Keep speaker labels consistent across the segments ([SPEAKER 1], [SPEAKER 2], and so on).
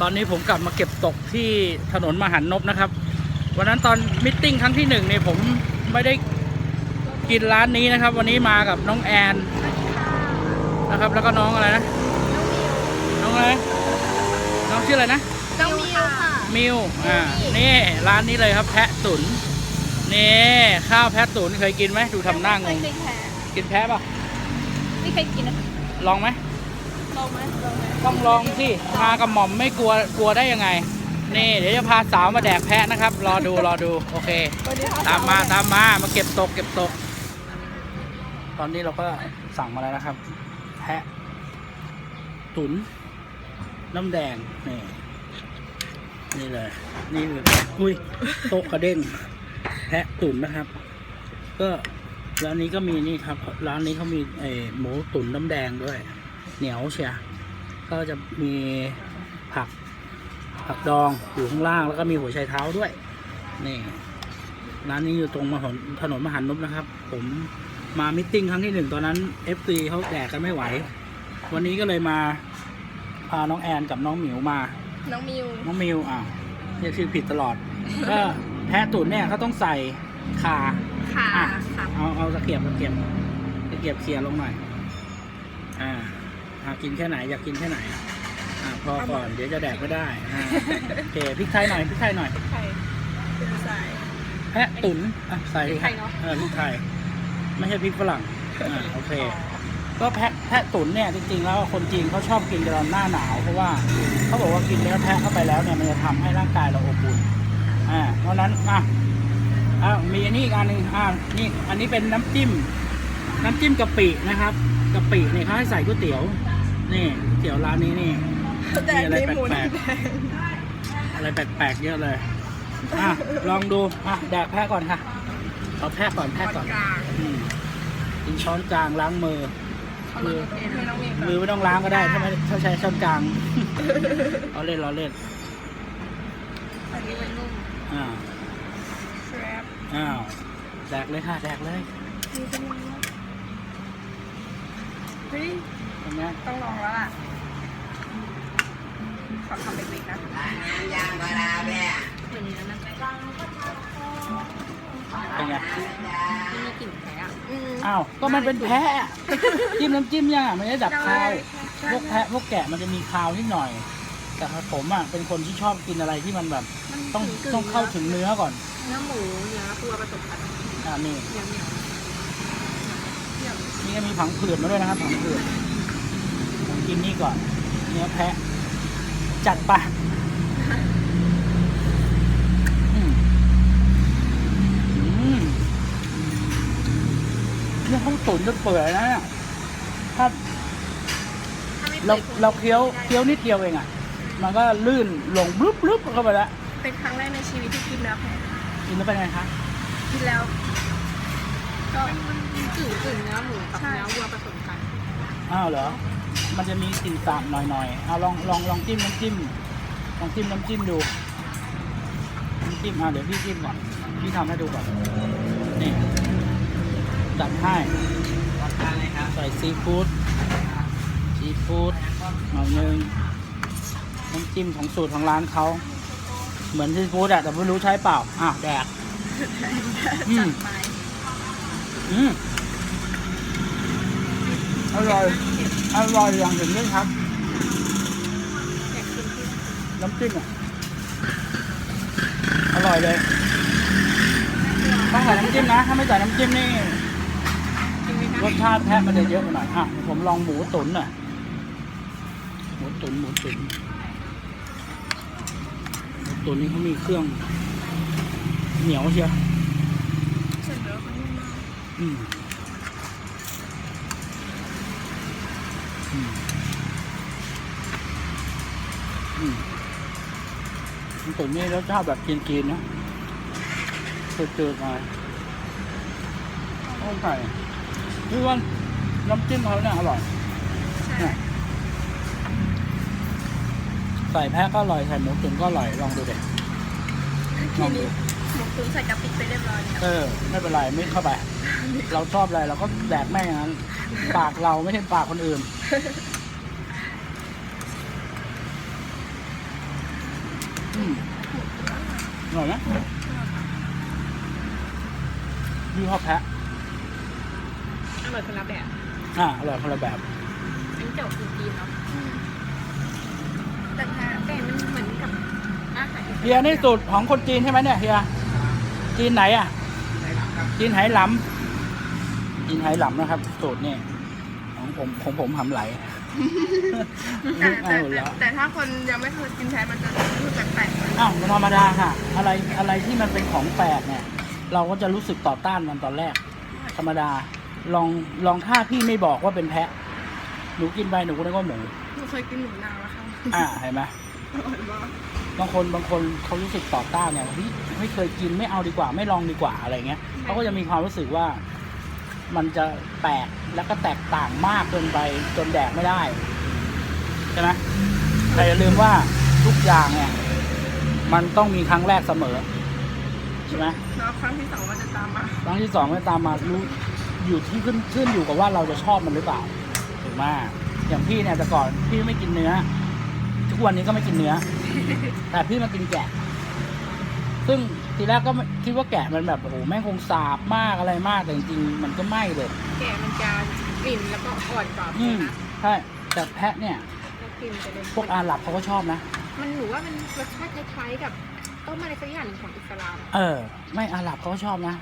[SPEAKER 1] ตอนนี้ผมกลับมาเก็บตกที่ถนนมหันนบนะครับ วันนั้นตอนมิทติ้งครั้งที่หนึ่งเนี่ยผมไม่ได้กินร้านนี้นะครับ วันนี้มากับน้องแอนนะครับ แล้วก็น้องอะไรนะ น้องอะไรน้องชื่ออะไรนะ
[SPEAKER 2] น้องมิวค่ะ
[SPEAKER 1] มิวอ่านี่ร้านนี้เลยครับ แพะตุนนี่ข้าวแพะตุนเคยกินไหมดูทำหน้างง
[SPEAKER 2] ไม่เคยแพ้
[SPEAKER 1] กินแพะป่ะ
[SPEAKER 2] ไม่เคยกินนะ
[SPEAKER 1] ลองไหม
[SPEAKER 2] ล องไหมลองไหม
[SPEAKER 1] ต้องลองสิมากับหม่อมไม่กลัวกลัวได้ยังไง นี่ เดี๋ยวจะพาสาวมาแดกแพะนะครับ รอดูรอดูโอเค
[SPEAKER 2] วันนี้
[SPEAKER 1] ตามมาตามมามาเก็บตก เก็บตก ตอนนี้เราก็สั่งมาแล้วนะครับ แพะ ตุนน้ำแดงนี่นี่เลย นี่คือแพะอุ้ยโต๊ะกระเด้งแพะตุนนะครับ ก็ร้านนี้ก็มีนี่ครับ ร้านนี้เขามีไอหมูตุ๋นน้ำแดงด้วย เหนียวเชียก็จะมีผักผักดองอยู่ข้างล่างแล้วก็มีหัวไชเท้าด้วย นี่ร้านนี้อยู่ตรงมหนถนนมหันนบนะครับ ผมมามิทติ้งครั้งที่หนึ่งตอนนั้น FC เขาแดกกันไม่ไหว วันนี้ก็เลยมาพาน้องแอนกับน้องหมิวมา
[SPEAKER 2] น้องมิว
[SPEAKER 1] น้องมิวอะเรียกชื่อผิดตลอด ก็แพะตุ๋นเนี่ยเขาต้องใส่ข่า
[SPEAKER 2] ค่ะ
[SPEAKER 1] อะ
[SPEAKER 2] ค่ะ
[SPEAKER 1] เอาเอาตะเกียบตะเกียบตะเกียบเขี่ยลงหน่อยอ่า อ่ากินแค่ไหนอยากกินแค่ไหนอ่าพอก่อนเดี๋ยวจะแดกไม่ได้อ่าโอเคพริกไทยหน่อยพริกไทยหน่อย
[SPEAKER 2] ไข่เป็นใส่
[SPEAKER 1] แพะตุ๋นอะใส่ดิ
[SPEAKER 2] พริกไทยเนอะ
[SPEAKER 1] เออพริกไทย ไม่ใช่พริกฝรั่งอ่าโอเค ก็แพะแพะตุ๋นเนี่ยจริงๆแล้วคนจีนเขาชอบกินตอนหน้าหนาว เพราะว่าเขาบอกว่ากินเนื้อแพะเข้าไปแล้วเนี่ยมันจะทำให้ร่างกายเราอบอุ่นอ่าเพราะฉะนั้นอะอ่ามีอันนี้อีกอันหนึ่งอ่านี่อันนี้เป็นน้ำจิ้ม น้ำจิ้มกะปินะครับกะปิเนี่ยเขาให้ใส่ก๋วยเตี๋ยว นี่ก๋วยเตี๋ยวร้านนี้นี่
[SPEAKER 2] แต่
[SPEAKER 1] มีอะไร
[SPEAKER 2] นี่หมู
[SPEAKER 1] แปลก
[SPEAKER 2] แดง
[SPEAKER 1] อะไรแปลกๆเยอะเลยอะลองดูอะแดกแพะก่อนค่ะเอาแพะก่อนแพะก่อน
[SPEAKER 2] กลาง
[SPEAKER 1] อืมกินช้อนกลางล้างมือมือ
[SPEAKER 2] ให้น้องมิว
[SPEAKER 1] มือไม่ต้องล้างก็ได้ถ้าไม่ถ้าใช้ช้อนกลางเราเล่นเราเล่น
[SPEAKER 2] อันนี้มันนุ่ม
[SPEAKER 1] อ้าว
[SPEAKER 2] แซ่บ
[SPEAKER 1] อ้าวแดกเลยค่ะแดกเลย
[SPEAKER 2] นี่เป็นยังไงเฮ้ย
[SPEAKER 1] เป็นไง
[SPEAKER 2] ต้องลองแล้วล่ะ ขอทำเล็กๆนะเหมือนนี้นะ
[SPEAKER 1] เป็นไง
[SPEAKER 2] ที่มีกลิ่นแพ้อะอืม
[SPEAKER 1] อ้าวก็มันเป็นแพะจิ้มน้ำจิ้มยังอะมันจะดับคาว
[SPEAKER 2] ใช่
[SPEAKER 1] พวกแพะพวกแกะมันจะมีคาวนิดหน่อย แต่ผมอะเป็นคนที่ชอบกินอะไรที่มันแบบ
[SPEAKER 2] มัน
[SPEAKER 1] ต้อง
[SPEAKER 2] กึ่ๆ
[SPEAKER 1] ต้องเข้าถึงเนื้อก่อน
[SPEAKER 2] เนื้อหมูเนื้อตัวผสมกัน
[SPEAKER 1] อ่านี่
[SPEAKER 2] เหนียวเหนียวเหนียว
[SPEAKER 1] นี่ก็มีผังผืดมาด้วยนะครับผังผืดผม กินนี่ก่อน เนื้อแพะ จัดไปอืมอืมเนี่ยเขาตุ๋นจนเปื่อยนะเนี่ยถ้า
[SPEAKER 2] ถ้าไม่
[SPEAKER 1] เรา
[SPEAKER 2] เปื่อย
[SPEAKER 1] เราเคี้ยวเคี้ยวนิดเดียวเองอะ มันก็ลื่นลงบลุบลุบเข้าไปแล้ว
[SPEAKER 2] เป็นครั้งแรกในชีวิตที่กินเนื้อแพะ
[SPEAKER 1] กินแล้วเป็นไงคะ
[SPEAKER 2] กินแล้ว ก็มันกึ่งกึ่งเนื้อหมูกับเนื้อวัวผสมกัน
[SPEAKER 1] อ้าวเหรอ มันจะมีกลิ่นหน่อยๆเอาลองลองลองจิ้มน้ำจิ้มลองจิ้มน้ำจิ้มดูน้ำจิ้มอะเดี๋ยวพี่จิ้มก่อนพี่ทำให้ดูก่อนนี่จัดให้ใส่ซีฟู้ดซีฟู้ดหน่อยนึงน้ำจิ้มของสูตรของร้านเขาเหมือนซีฟู้ดอะแต่ไม่รู้ใช้เปล่าอะแดกอืมอืมอร่อย อร่อยอย่างเห็นได้ชัด
[SPEAKER 2] อยากกินที่
[SPEAKER 1] น้ำจิ้มอะอร่อยเลยต้องใส่น้ำจิ้มนะ ถ้าไม่ใส่น้ำจิ้มนี่
[SPEAKER 2] จริงไหมคะ
[SPEAKER 1] รสชาติแพะมันจะเยอะไปหน่อยอะผมลองหมูตุ๋นหน่อยหมูตุ๋นหมูตุ๋นหมูตุ๋นนี่เขามีเครื่อง เหนียวเชียว
[SPEAKER 2] เสร็จแล้วก็นุ่มมาก
[SPEAKER 1] อืมอืมอืมหมู ตุ๋นนี่รสชาติแบบจีนๆนะจืดๆหน่อยต้องใส่พี่ว่าน้ำจิ้มเขาเนี่ยอร่อย
[SPEAKER 2] ใช่
[SPEAKER 1] ใส่แพะก็อร่อยใส่หมูตุ๋นก็อร่อยลองดูเด็
[SPEAKER 2] ทีนี้หมูตุ๋นใส่กะปิไปเรียบร้อยแล้ว
[SPEAKER 1] เออไม่เป็นไรไม่เข้าไป เราชอบอะไรเราก็แดกแม่งอย่างนั้นปากเราไม่ใช่ปากคนอื่นออ ร่อยนะยี่ห้อแพะ
[SPEAKER 2] อร่อยคนละแบบ
[SPEAKER 1] อ่าอร่อยคนละแบบ
[SPEAKER 2] อันนี้เจ้าคือจีนเนาะ
[SPEAKER 3] แต่แพ้
[SPEAKER 2] แต่มันเหมือนกับอาหาร
[SPEAKER 1] เฮียนี่สูตรของคนจีนใช่ไหมเนี่ยเฮียจีนไหนอะจีนไหหลำจีนไหหลำนะครับสูตรนี่ ของผมของผมหำไหล
[SPEAKER 3] แต่
[SPEAKER 1] ไม่
[SPEAKER 3] แต่
[SPEAKER 1] หมด
[SPEAKER 3] แต่
[SPEAKER 1] แล้ว
[SPEAKER 3] แต่ถ้าคนยังไม่เคยกินแพ้มันจะรู้สึกแปลกๆ
[SPEAKER 1] อ้าวมันธรรมดาค่ะ อะไรอะไรที่มันเป็นของแปลกเนี่ย เราก็จะรู้สึกต่อต้านมันตอนแรก ธรรมดาลองลองถ้าพี่ไม่บอกว่าเป็นแพะ หนูกินไปหนูก็นึกว่าหมู
[SPEAKER 3] หนูเคยกินหนูนาแล้วค่ะ
[SPEAKER 1] อ่าเห็นไหม
[SPEAKER 3] อร่อยมาก
[SPEAKER 1] บางคนบางคนเขารู้สึกต่อต้านเนี่ยเฮ้ยไม่เคยกินไม่เอาดีกว่าไม่ลองดีกว่าอะไรเงี้ยเขาก็จะมีความรู้สึกว่า มันจะแปลกแล้วก็แตกต่างมากเกินไปจนแดกไม่ได้ใช่ไหมแต่อย่าลืมว่าทุกอย่างเนี่ย มันต้องมีครั้งแรกเสมอใช่ไหม
[SPEAKER 3] แล้วครั้งที่สองมันจะตามมา
[SPEAKER 1] ครั้งที่สองไม่ตามมารู้อยู่ที่ขึ้นขึ้นอยู่กับว่าเราจะชอบมันหรือเปล่าถูกไหมอย่างพี่เนี่ยแต่ก่อนพี่ไม่กินเนื้อ ทุกวันนี้ก็ไม่กินเนื้อ แต่พี่มากินแกะ ซึ่งทีแรกก็ไม่คิดว่าแกะมันแบบโอ้โหแม่งคงสาบมากอะไรมากแต่จริงๆมันก็ไม่เลย
[SPEAKER 2] แก่มันจะกลิ่นแล้วก็อ่อนกว่า
[SPEAKER 1] อื
[SPEAKER 2] เลย
[SPEAKER 1] ม
[SPEAKER 2] นะ
[SPEAKER 1] ใช่แต่แพะเนี่ย
[SPEAKER 2] แล้วกลิ่นจะเลย
[SPEAKER 1] พวกอาหรับเขาก็ชอบนะ
[SPEAKER 2] มันหนูว่ามันรสชาติคล้ายๆกับต้มอะไรสักอย่างหนึ่งของอิสลาม
[SPEAKER 1] เออ ไม่อาหรับเขาก็ชอบนะ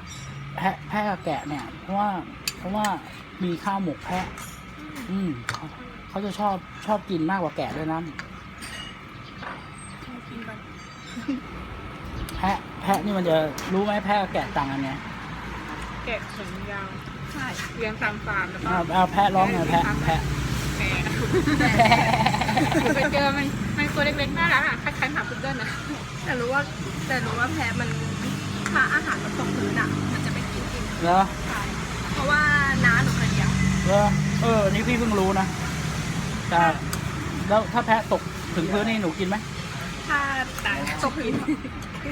[SPEAKER 1] แพะแพะกับแกะเนี่ย เพราะว่าเพราะว่ามีข้าวหมกแพะ อืมเขาเขาจะชอบชอบกินมากกว่าแกะด้วยนะ
[SPEAKER 3] กินกัน
[SPEAKER 1] แพะ แพะนี่มันจะรู้ไหมแพะกับแกะต่างกันไง
[SPEAKER 2] แกะขนยาว
[SPEAKER 3] ใช่
[SPEAKER 2] เลี้ยงตามฟาร์มแล้วก็
[SPEAKER 1] เอาเอาแพะร้องไงแพะแพะ
[SPEAKER 2] แก่หนูไปเจอมันมันตัวเล็กๆน่ารักอะคล้ายๆหมาพุดเดิ้ลนะ
[SPEAKER 3] แต่รู้ว่าแต่รู้ว่าแพ้มันถ้าอาหารมันตกพื้นอะ มันจะไม่กินกิน
[SPEAKER 1] เหรอ
[SPEAKER 3] ใช่เพราะว่าน้าหนูเคยเลี้ยง
[SPEAKER 1] เหรอเอออันนี่พี่เพิ่งรู้นะแต่แล้วถ้าแพะตกถึงพื้นนี่หนูกินไหม
[SPEAKER 3] ถ้าตายตกพื้น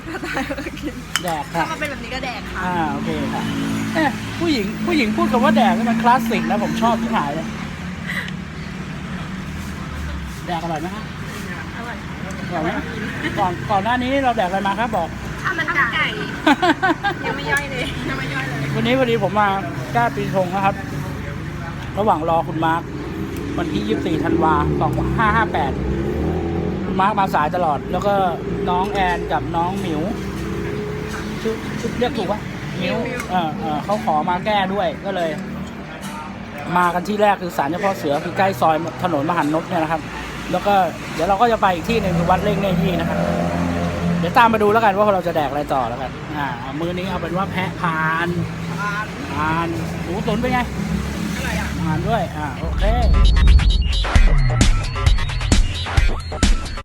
[SPEAKER 3] ถ้าตายก็กิน
[SPEAKER 1] แดก
[SPEAKER 3] ถ้า
[SPEAKER 1] ค่ะ
[SPEAKER 3] มาเป็นแบบนี้ก็แดกค่ะ
[SPEAKER 1] อ่าโอเคค่ะเอ๊ะผู้หญิงผู้หญิงพูดคำว่าแดกนี่มันคลาสสิกนะผมชอบที่หายเลยแดกอร่อยไหมครับ
[SPEAKER 3] อร่อย
[SPEAKER 1] อร่อยไหมก่อนก่อนหน้านี้เราแดกอะไรมาครับบอก
[SPEAKER 3] ข้าวมันไก่ยังไม่ย่อยเลยยังไม่ย่อยเลย
[SPEAKER 1] วันนี้พอดีผมมาก้าปีชงนะครับ ระหว่างรอคุณมาร์ควันที่ 24 ธันวา 2558คุณ มาร์คมาสายตลอด แล้วก็น้องแอนกับน้องหมิวชื่อชื่อเรียกถูกปะหมิวเออเออเขาขอมาแก้ด้วยก็เลย มากันที่แรกคือศาลเจ้าพ่อเสือคือใกล้ซอยถนนมหันนกเนี่ยนะครับ แล้วก็เดี๋ยวเราก็จะไปอีกที่หนึ่งคือวัดเล่งเนยี่นะครับเดี๋ยวตามมาดูแล้วกันว่าเราจะแดกอะไรต่อแล้วกันอ่ามือนี้เอาเป็นว่าแพะพานพานหมูตุ๋นเป็นไง
[SPEAKER 3] อร่อยอะ
[SPEAKER 1] พานด้วยอ่าโอเค